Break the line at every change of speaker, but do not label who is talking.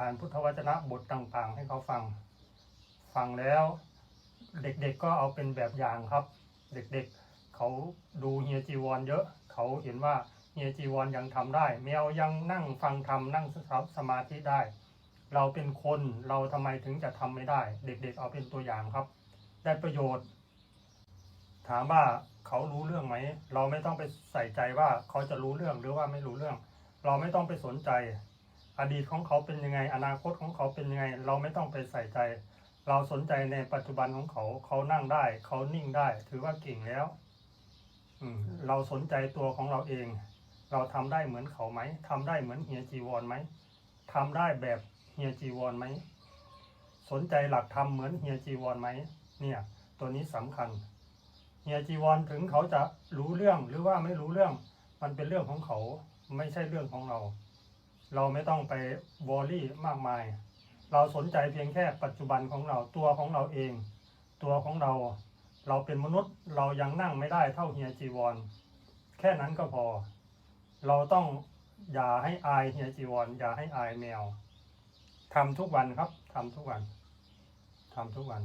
อ่านพุทธวจนะบทต่างๆ ให้เขาฟัง ฟังแล้วเด็กๆก็เอาเป็นแบบอย่างครับ เด็กๆเขาดูเฮียจีวรเยอะ เขาเห็นว่าเฮียจีวรยังทำได้ แมวยังนั่งฟังธรรมนั่งสมาธิได้ เราเป็นคนเราทำไมถึงจะทำไม่ได้ เด็กๆเอาเป็นตัวอย่างครับ ได้ประโยชน์ ถามว่าเขารู้เรื่องไหม เราไม่ต้องไปใส่ใจว่าเขาจะรู้เรื่องหรือว่าไม่รู้เรื่อง เราไม่ต้องไปสนใจ อดีตของเขาเป็นยังไง อนาคตของเขาเป็นยังไง เราไม่ต้องไปใส่ใจ เราสนใจในปัจจุบันของเขา เขานั่งได้ เขานิ่งได้ ถือว่าเก่งแล้วอืมเราสนใจตัวของเราเอง เราทำได้เหมือนเขาไหมทำได้เหมือนเฮียจีวรไหมทำได้แบบเฮียจีวรไหมสนใจหลักธรรมเหมือนเฮียจีวรไหมเนี่ย ตัวนี้สำคัญเฮียจีวรถึงเขาจะรู้เรื่องหรือว่าไม่รู้เรื่อง มันเป็นเรื่องของเขาไม่ใช่เรื่องของเรา เราไม่ต้องไปวอรี่มากมาย เราสนใจเพียงแค่ปัจจุบันของเราตัวของเราเอง ตัวของเรา เราเป็นมนุษย์เรายังนั่งไม่ได้เท่าเฮียจีวรแค่นั้นก็พอ เราต้องอย่าให้อายเฮียจีวรอย่าให้อายแมวทำทุกวันครับทำทุกวันทำทุกวัน